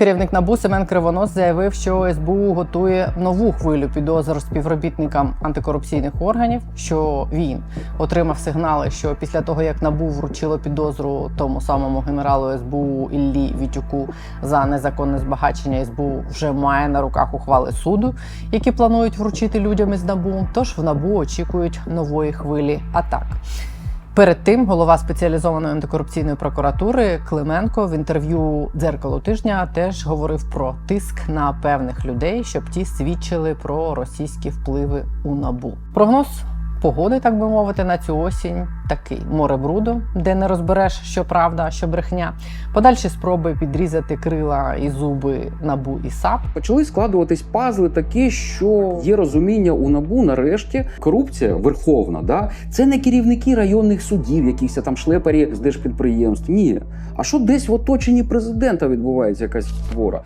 Керівник НАБУ Семен Кривонос заявив, що СБУ готує нову хвилю підозр співробітникам антикорупційних органів. Що він отримав сигнали, що після того як НАБУ вручило підозру тому самому генералу СБУ Іллі Вітюку за незаконне збагачення, СБУ вже має на руках ухвали суду, які планують вручити людям із НАБУ. Тож в НАБУ очікують нової хвилі атак. Перед тим голова спеціалізованої антикорупційної прокуратури Клименко в інтерв'ю дзеркало тижня теж говорив про тиск на певних людей, щоб ті свідчили про російські впливи у набу. Прогноз погоди, так би мовити, на цю осінь такий море бруду, де не розбереш, що правда, що брехня. Подальші спроби підрізати крила і зуби набу і САП. Почали складуватись пазли такі, що є розуміння у набу. Нарешті корупція верховна, да це не керівники районних судів, якісь там шлепарі з держпідприємств. Ні. А що десь в оточенні президента відбувається якась хвора?